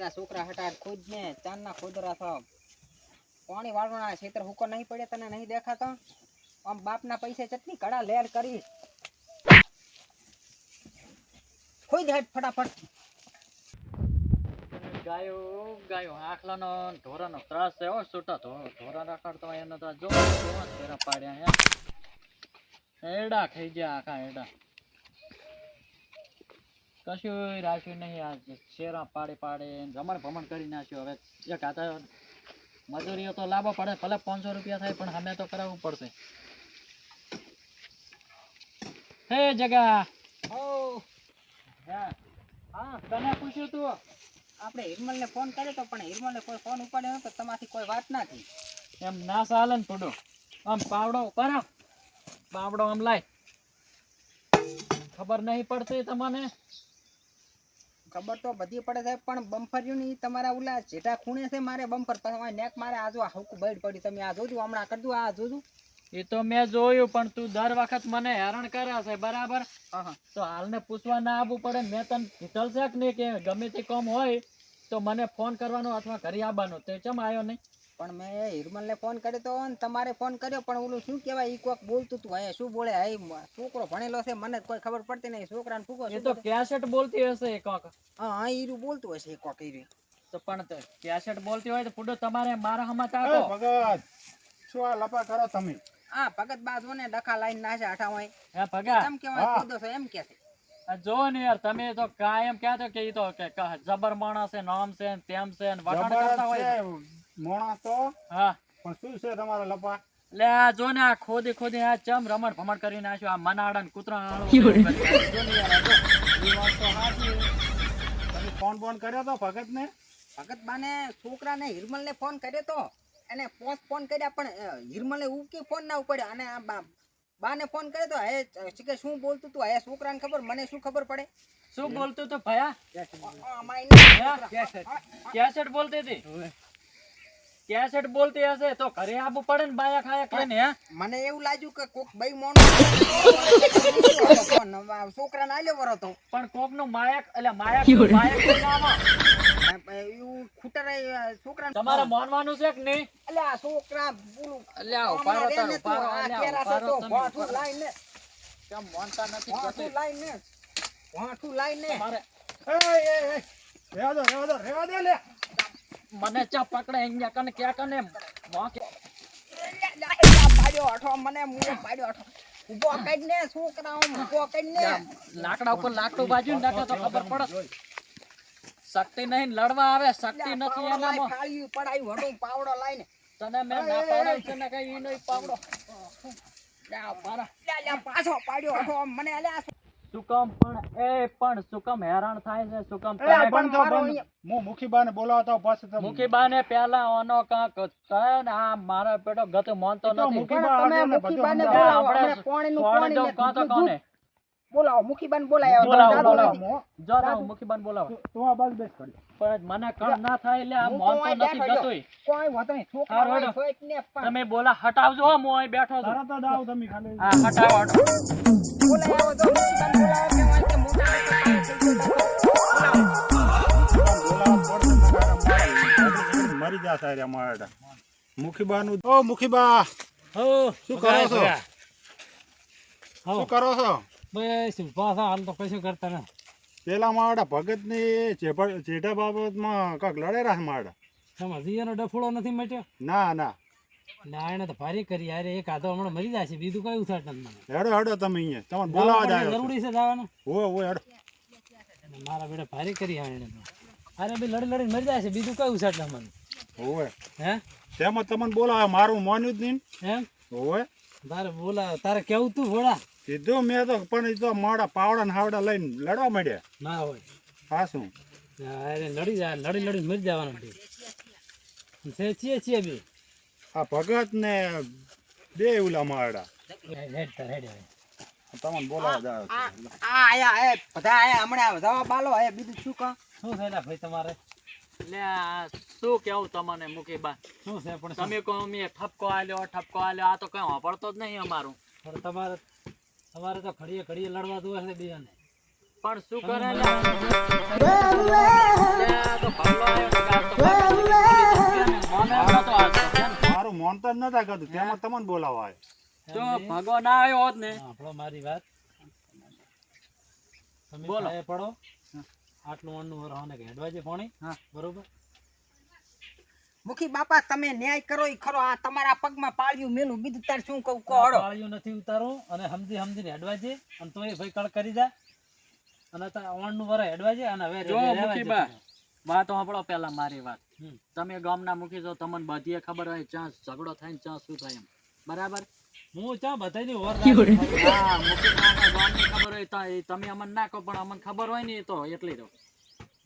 એના છોકરા હટાડ ખુદ ને, ચાંદના ખોદરા થો પાણી વાળવાના ખેતર હુકો નહીં પડે, તને નહીં દેખાતો? આમ બાપના પૈસે ચટની કડા લેર કરી. ખોઈ દે ફટાફટ. ગાયો ગાયો, આખલાનો ઢોરાનો ત્રાસ છે હો, છૂટા ધો- ઢોરા રખડતો હોય એનો તો જો પાડ્યા હે. એડા ખાઈ ગયા આખા એડા કશું રાખ્યું નહીં આ શેરા પાડે પાડે જમણ ભમણ કરી નાખ્યું. હવે એક હાથે મજૂરીઓ તો લાભો પડે ભલે પાંચસો રૂપિયા થાય પણ અમે તો કરાવવું પડશે. હે જગા! ઓ હા. તને પૂછ્યું તું આપણે હિરમલને ફોન કર્યો તો પણ હિરમલને કોઈ ફોન ઉપાડ્યો નતો તમારથી કોઈ વાત ના થઈ. એમ ના ચાલે ને થોડો. આમ પાવડો ઉપર આવ. પાવડો આમ લાય. ખબર નહીં પડતી તમને. ખબર તો બધી પડે છે પણ બમ્ફર્યું ની તમારા ઓલા જેટા ખૂણે છે મારે બમ્ફર પછી નેક મારે આ જો હુક બૈડ પડી તમે આ જોજો હમણાં કરજો આ જોજો. એ તો મેં જોયું પણ તું દર વખત મને હેરાન કરે છે બરાબર? તો હાલને પૂછવા ના આવવું પડે મેં તને કીધલ છે કે નહીં કે ગમે તે કામ હોય તો મને ફોન કરવાનો અથવા ઘરે આવવાનો તે ચમ આવ્યો નહીં? પણ મેં હિરમલને ફોન કર્યો તો ને તમારે ફોન કર્યો પણ ઓલું શું કહેવાય એ કોક બોલતું તું. અહીંયા શું બોલે? હા છોકરો ભણેલો છે મને કોઈ ખબર પડતી નહીં. છોકરાને ફૂકો એ તો કેસેટ બોલતી હશે એ કાંક. હા હા ઈરું બોલતું હશે કોક ઈરું તો પણ તે કેસેટ બોલતી હોય તો પૂડો તમારે મારા હમત એ ભગત શું આ લપા કરો તમે? હા ભગત બાજુ ને ડખા લાઈન ના છે આઠા હોય. હે ભગત એમ કેવાય. કૂદો છો એમ કે છે. જો ને યાર તમે તો કાયમ કહેતો કે ઈ તો કે જબર માણસ છે નામ છે તેમ છે વખાણ કરતા હોય છે મોણા તો હા. પણ શું છે તમારા લપા લે આ જો ને આ ખોદી ખોદી આ ચમ રમણ ભમણ કરી નાખ્યું આ મનાડા ને કૂતરા હાળું કરી નાખ્યું. જો ને યાર એ વાત તો સાચી તમે ફોન ફોન કર્યો તો ભગત ને ભગત બાને છોકરાને હિરમલ ને ફોન કર્યો તો. એને પોત ફોન કર્યા પણ હિરમલે ઉકી ફોન ના ઉપાડ્યો. અને આ બા બાને ફોન કર્યો તો હે કે શું બોલતું તું? હે છોકરાને ખબર? મને શું ખબર પડે? શું બોલતું તો ભયા? કેસેટ બોલતી હતી? કેસેટ બોલતી હશે તો ઘરે આબુ પડે ને બાયા ખાયા કરીને હે? મને એવું લાગ્યું કે કોક બઈ મોણો છોકરા ના છોકરાને આલ્યો વરો તો. પણ કોકનું માયક એટલે માયક માયક ના તમારે માનવાનું છે કે નહીં? એટલે આ છોકરા ને. લાઈને. કેમ મોનતા નથી? લાઈને. ભોંઠું લાઈને. રેવા દો રેવા દો રેવા દો લે. મને ચા પકડે અહીંયા કને ક્યાં કને મોં કે- પાડ્યો અઠો મને મુએ પાડ્યો અઠો ઊભો કરીને છોકરા ઊભો કરીને લાકડા ઉપર લાકડું બાજુ નાખે તો ખબર પડે. શક્તિ નહીં લડવા આવે શક્તિ નથી એનામાં. હટું પાવડો લાઈને તને મેં ના પાડાય છે ને કઈ ઈ નહીં પાવડો. લ્યા. લ્યા, પાછો પાડ્યો અઠો મને શું કામ પણ એ પણ સુકમ હેરાન થાય છે સુકમ કામ એ બંધ મારો બંધ હું મુખીબાને બોલાવતો પછી તમે મુખીબાને પેલા ઓનો કાંક આ મારા પેટો ગત માનતો તો નથી. તમે ને મુખીબાને બોલાવો આપણે ને કાં તો કોને? બોલાવો મુખીબાને બોલાવો બોલાવો, બોલાવો. તો મુખીબાને બોલાવો. તું આ બસ બેસ કરી. પણ મને કામ ના થાય એટલે આ હું માનતો નથી બેઠો કોઈ વાંધો નહીં છોકરા હોય એક ને પણ તમે બોલા હટાવજો હો, હું અહીં બેઠો છું. તરત જ આવો તમે ખાલી. હા હટાવો હટાવો. બોલાવો તો મુખીબાને બોલાવો કે મોટા મરી જા સારી અમારા મુખીબાનું ઓ મુખીબા શું કરો છો? શું કરો છો? બસ પાછા હાલ તો કશું કરતા ને. પેલા મારા ભગતની જેઠા બાબતમાં કાંક લડેરા છે એમાં તમારે એનો ડફોળો નથી મટ્યો? ના ના. ના એને તો ભારી કરી. યાર એક આધો હમણાં મરી જાય છે. બીજું કઈ ઉછાટ નથી મને હેડો હેડો તમે અહીંયા. તમને બોલાવા જાય જરૂરી છે. જવાનું. હો હો હેડો. મારા બેટા ભારી કરી આ એને અરે બી લડી લડી મરી જાય છે. બીજું કઈ ઉછાટ મને? હોવે. હે? તેમાં તમને બોલાવે મારું માન્યું જ નહીં એમ? હોવે. તારે બોલા તારે કેવું તું ભોળા? કીધું મેં તો પણ એ તો મારા પાવડા ને હાવડા લઈને લડવા માંડ્યા. ના હોય. હા શું? અરે લડી જાય લડી લડી મરી જવાનું છે છે છીએ છીએ બી. આ ભગત ને બે ઉલા મારડા. તમને બોલાવા જ આ આયા એ બધા આયા હમણાં જવા બાલો હે બીજું શું કહો? શું છે એલા ભાઈ તમારે? એટલે શું કેવું તમને મુખીબા શું છે પણ તમે કહો મેં ઠપકો આલ્યો ઠપકો આલ્યો આ તો કઈ વાપરતો જ નહીં અમારું. પણ તમારે સવારે તો ઘડીએ ઘડીએ લડવા દો છે બીજાને પણ શું કરે મારું મોન તો નતા કરતું તેમાં તમને બોલાવા જો ભગવાન ના આવ્યો હોત ને. આપણો મારી વાત. તમે બોલો. પડો. આટલું અન્નું વરવાને ઘેડવા છે હા. બરોબર? મુખી બાપા તમે ન્યાય કરો ઈ ખરો. આ તમારા પગમાં પાળ્યું મેલું. બીજું તાર શું કહું? કહો હળો. પાળિયું નથી ઉતારું અને સમજી સમજીને હેડવા જે અને તોય ભાઈ કળ કરી દે અને તાર ઓણનું વર હેડવા અને હવે જો. વાત સાંભળો પેલા મારી વાત. તમે ગામના મૂકી છો તમને બધીએ ખબર હોય ચાં ઝઘડો થાય ને ચાં શું થાય એમ. બરાબર? હું ચા બધાયની ઓર હા મુખી ગામની ખબર હોય તમે અમને ના કહો પણ અમને ખબર હોય ને એ તો એટલી તો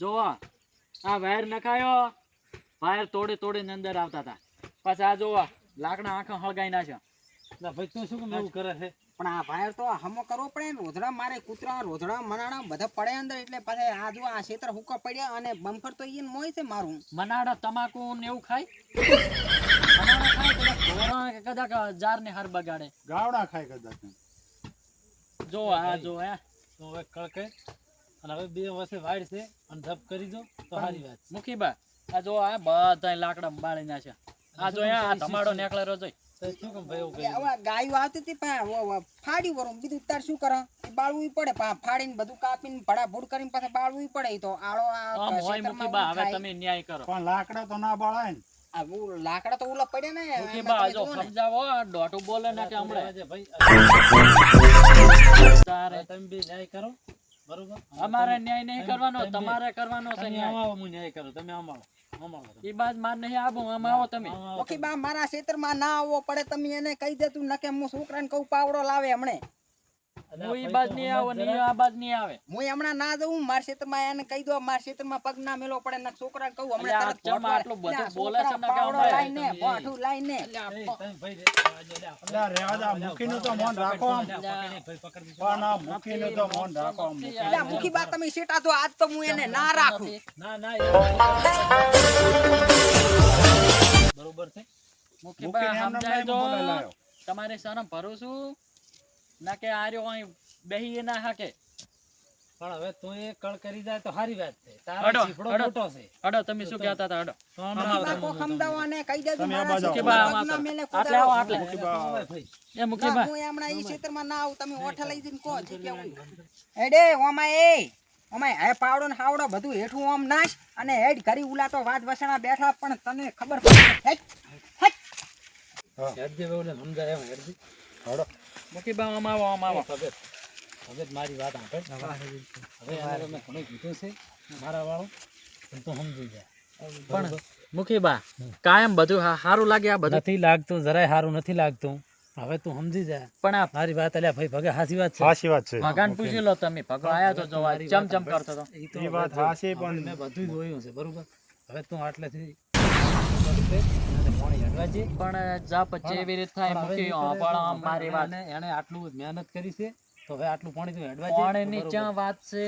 જોવા આ વાયર નખાયો. વાયર તોડી તોડીને અંદર આવતા હતા. પાછા આ જોવા લાકડા આંખો હળગાઈ નાખ્યા. ના ભાઈ તું શું એવું કરે છે? પણ આ ભાઈ તો હમો કરવો પડે ને રોધડા મારે કૂતરા રોધડા મનાડા બધા પડે અંદર એટલે પાછા આ જો આ ક્ષેત્ર હુકા પડ્યા અને બમ્ફર તો ઈન મોય છે મારું. મનાડા તમાકુ ને એવું ખાય? મનાડા ખાય કદાચ કદાચ જાર ને હાર બગાડે? ગાવડા ખાય કદાચ જો આ જો હે. તો હવે કળકે અને હવે બે વર્ષે વાડ છે અને ધપ કરી દો તો સારી વાત મુખી મુખીબા આ જો આ બધા લાકડા બાળી નાખ્યા. આ જો આ ધમાડો નેકળેલો જોઈ. તો શું કેમ ભાઈ એવું એ કર્યું હવે ગાયો આવતી હતી પણ વ- વ- ફાડી વરું. બીજું તાર શું કરે? બાળવું પડે પા ફાડીને બધું કાપીને ભડાભૂડ કરીને પાછા બાળવું પડે. તો આળો આ આમ હોય ક્ષેત્રમાં મુખીબા ઊભું હવે તમે ન્યાય કરો. પણ લાકડા તો ના બાળાય ને. લાકડા તો ઉલા પડે ને. એમાં મુખીબા જો સમજાવો આ બોલે ના કે હમણાં. તારે. તમે બી ન્યાય કરો. બરોબર? અમારે ન્યાય નહીં કરવાનો તમારે કરવાનો છે ન્યાય. આવો હું ન્યાય કરું. તમે અમારો આવો. ઈ બાદ માર નહીં આવો, આમ આવો તમે ઓકે બા, મારા ક્ષેત્રમાં ના આવવો પડે, તમે એને કહી દેતું નકે હું છોકરાને કહું, પાવડો લાવે હમણે. હું ઈ બાદ તો નહીં આવો હમણાં આ બાદ નહીં આવે. હું હમણાં ના જઉં મારા ક્ષેત્રમાં એને કહી દો મારા ક્ષેત્રમાં પગ ના મેલો પડે ને છોકરા કહું હમણાં તરત આટલું બધું બોલે છે ને કે પાવડો લાઈને લાઈને તો મોન રાખો આમ. પણ આ મૂકીને તો મોન રાખો આમ એટલે મુખી બા તમે સેટા તો આજ તો હું એને ના રાખું. ના ના બરોબર છે? મુખી બા સમજાય તો. તમારે શરમ ભરું છું. ના કે આર્યો અહીં બેહી ના હાકે. પણ હવે તું એ કળ કરી જાય તો સારી વાત છે. તારો ચીપડો હડો. મોટો છે. અડો તમે શું કહેતા હતા? અડો સમજાવો અને કહી દેજો મારા આમાં ના આટલે આવો આટલે. એ ના, મુખીબા. હું હમણાં ઈ ક્ષેત્રમાં ના આવું તમે ઓઠા લઈ જઈને કો છે કેવું એડે ઓમાં એ. ઓમાં હે પાવડો ને હાવડો બધું હેઠું ઓમ નાશ અને હેડ ઘરી ઉલા તો વાત વસણા બેઠા પણ તને ખબર પડે. હેડ હેડ હેડ જે બોલે સમજાય એમ હેડજે. હડો. બા આમ આવો આમ આવો. હવે હવે મારી વાત સાંભળ. હવે એને મેં ઘણું કીધું છે? મારા વાળો? પણ તું સમજી જા પણ મુખીબા કાયમ બધું સારું હારું લાગે આ બધું. નથી લાગતું જરાય સારું નથી લાગતું. હવે તું સમજી જા. પણ આ મારી વાત અલ્યા ભાઈ ભગે હાસી વાત છે. સાચી વાત છે. મકાન પૂછી લો તમે ભગો આયા તો જોવા ચમ ચમ કરતો તો એ વાત હાચી પણ- મેં બધું જોયું છે બરોબર? હવે તું આટલેથી અને પણ જા પછી જેવી રીત થાય કરે પણ મારી વાત એને- આટલું મહેનત કરી છે તો હવે આટલું પાણી તો હેડવા. પાણીની ક્યાં વાત છે.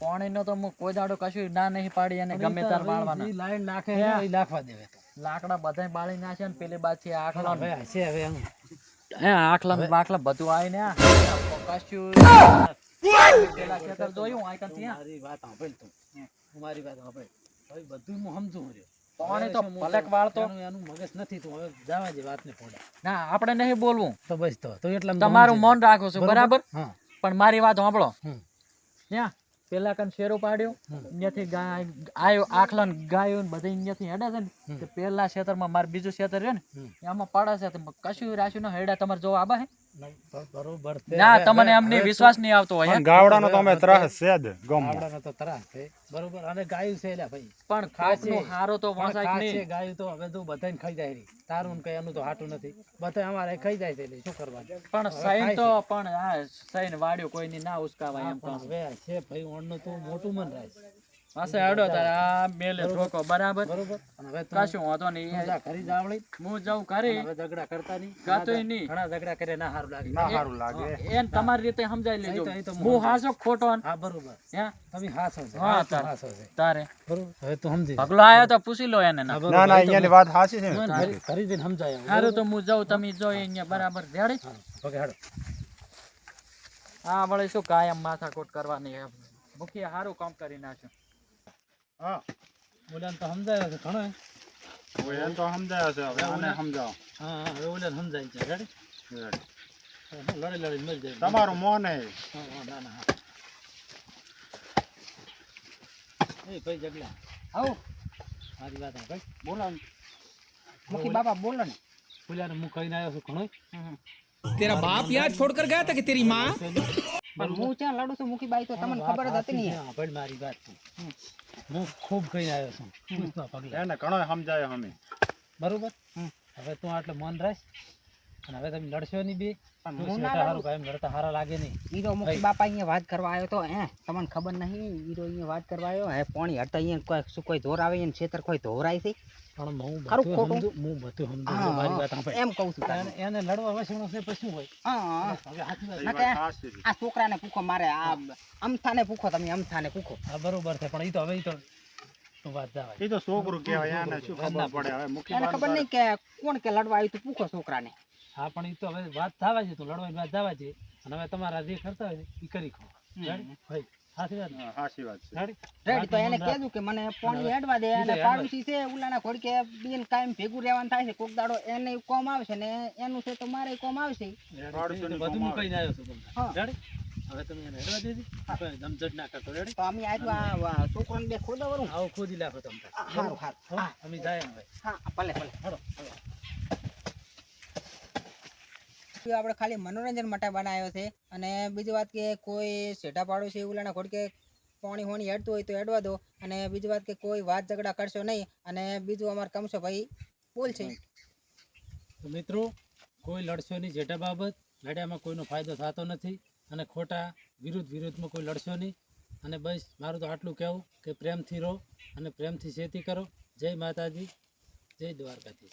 પાણીનો તો હું કોઈ દાડો કશું ના નહીં પાડી અને ગમે તાર બાળવાના લાઈન નાખે નાખવા દેવે લાકડા બધા બાળી નાખે ને પેલી બાજુ આખલા છે હવે એમ. હે આખલા ને બાખલા બધું આવીને આ કશું પેલા ખેતર જોયું આ ત્યાં મારી વાત સાંભળ. તું મારી વાત સાંભળ. બધું હું સમજુ રહ્યો. પાણી તો ભલેક વાળતો. એનું- એનું મગજ નથી તું હવે જાવા દે વાતને ફોડે. ના આપણે નહીં બોલવું. તો બસ તો તો એટલામાં તમારું સમજી રાખો છો બરાબર? પણ મારી વાત સાંભળો. ત્યાં પેલા કન શેરો પાડ્યો. અહીંયાથી આયો આખલા ને ગાયો ને બધા અહીંયાથી હેડે છે ને. તે પેલા ખેતરમાં માર બીજું ખેતર રહ્યું ને એમાં પાડે છે. કશું રાખ્યું ના હેડા. તમારે જોવા આબા હે? બરોબર છે. ના તમને હવે- વિશ્વાસ નહીં આવતો હોય ગાવડાનો તો અમે ત્રાસ છે જ ગામમાં આવડાનો તો ત્રાસ છે. બરોબર અને ગાયું છે એલા ભાઈ. પણ. કોકનું હારો તો વસાય નહીં? ગાયું તો હવે તું બધાને ખાઈ જાય રી. તારું કઈ એનું તો હાટું નથી. બધા અમારે ખાઈ જાય છે શું કરવાનું? પણ સૈન તો પણ આ સૈન વાડ્યો કોઈની ના ઉસકાવાય એમ પણ છે ભાઈ ઓણનું તું મોટું મન રાખ. હશે આડો તારે આ મેલે ઠોકો બરાબર? બરોબર. હવે તું વાંધો નહીં કરી જાવળી હું જાઉં કરી હવે ઝઘડા કરતા નહીં. ગાતોય નહીં. ઘણા ઝઘડા કરે ના હારું લાગે. ના હારું લાગે. એન તમારી રીતે સમજાઈ લેજો. હું હાસો ખોટો હા બરોબર. હે? તમે હાસો છે. હા, તારે. હાસો છે. તારે. બરોબર. હવે તો સમજી પગલો આયો તો પૂછી લો એને ના ના અહીંયાની વાત હાસી છે કરી ને ઘરે- ઘરે જઈને સમજાય હવે. તો હું જાઉં તમે જો અહીંયા બરાબર રેડી. હા, ઓકે હાડો. હા વળી શું કાયમ માથાકૂટ કરવાની મુખી સારું કામ કરી નાખ્યું. હા. ઓલાને તો સમજાયો છે ઘણો. તો સમજાયો છે. હવે આને સમજાવો. હા હા હવે ઓલાને સમજાય છે. રેડી લડી લડી મરી જાય. તમારું મોન હા ના ના એ ભાઈ જગલા. આવો. મારી વાત હા ભાઈ. બોલો મુખી બાબા બોલો ને. ઓલાને હું કહીને આવ્યો છું ઘણો. તેરા બાપ યાદ છોડ કર ગયા હતા કે તેરી માં? પણ હું ત્યાં લડું છું મુખી બાઈ તો તમને ખબર જ હતી નહીં હા પણ મારી વાત હું ખૂબ કહીને આવ્યો છું. પૂછતો પગલા એને ઘણો સમજાય અમે. બરોબર. હવે તું આટલું મન રાખ. અને હવે તમે લડશો નહીં બે હું ના લડું. કાયમ લડતા હારા લાગે નહીં હીરો મુખી બાપા અહીંયા વાત કરવા આવ્યો તો હે તમને ખબર નહીં હીરો અહીંયા વાત કરવા આવ્યો હે પાણી હટતા અહીંયા કોઈ શું કોઈ ધોર આવે ને છેતર કોઈ ધોરાય છે પણ હું ખરું ખોટું? હું બધું સમજુ મારી વાત આપણે એમ કહું છું એને એને લડવા વસણો છે પછી શું હોય હા હા. હવે. આ છોકરાને પૂછો મારે આ અમથાને પૂછો તમે અમથાને પૂછો હા બરોબર છે પણ એ તો હવે તો. એ છોકરું કહેવાય શું ખબર પડે હવે મુખ્ય ખબર નહીં કે કોણ કે લડવા આવ્યું તું પૂખો છોકરાને હા પણ એ તો હવે વાત થવા છે તો લડવાની વાત થવા છે. અને હવે તમારા જે કરતા હોય એ કરી ખો. ભાઈ સાચી વાત? સાચી વાત છે. રેડી? રેડી તો એને કહેજો કે મને પોણી હેડવા દે અને પાડોશી છે ઉલાના ઘોડકે બેન કાયમ ભેગું રહેવાનું થાય છે. કોક દાડો એને કોમ આવશે ને એનું છે તો મારે કોમ આવશે બધું આવ્યો છું તમને. રેડી? હવે તમે એને હેડવા દેજી. ના કરતો રેડી તો અમે આજુ આ આ છોકરાને બે ખોદો વરું? આવો ખોદી નાખો તમે તાર. હારું હારું. હા અમે જાય હવે હા ભલે ભલે. હેડો આપણે ખાલી મનોરંજન માટે બનાવ્યો છે. અને બીજી વાત કે કોઈ શેઠા પાડોશી ઉલાના ઘોડકે પાણી હોણી હેડતું હોય તો હેડવા દો. અને બીજી વાત કે કોઈ વાત ઝઘડા કરશો નહીં. અને બીજું અમારે કમશો ભાઈ બોલ છે. મિત્રો, કોઈ લડશો નહીં જેટા બાબત, લડ્યામાં કોઈનો ફાયદો થતો નથી. અને ખોટા વિરુદ્ધ વિરુદ્ધમાં કોઈ લડશો નહીં. અને બસ, મારું તો આટલું કહેવું કે પ્રેમથી રહો અને પ્રેમથી ખેતી કરો. જય માતાજી, જય દ્વારકાધીશ.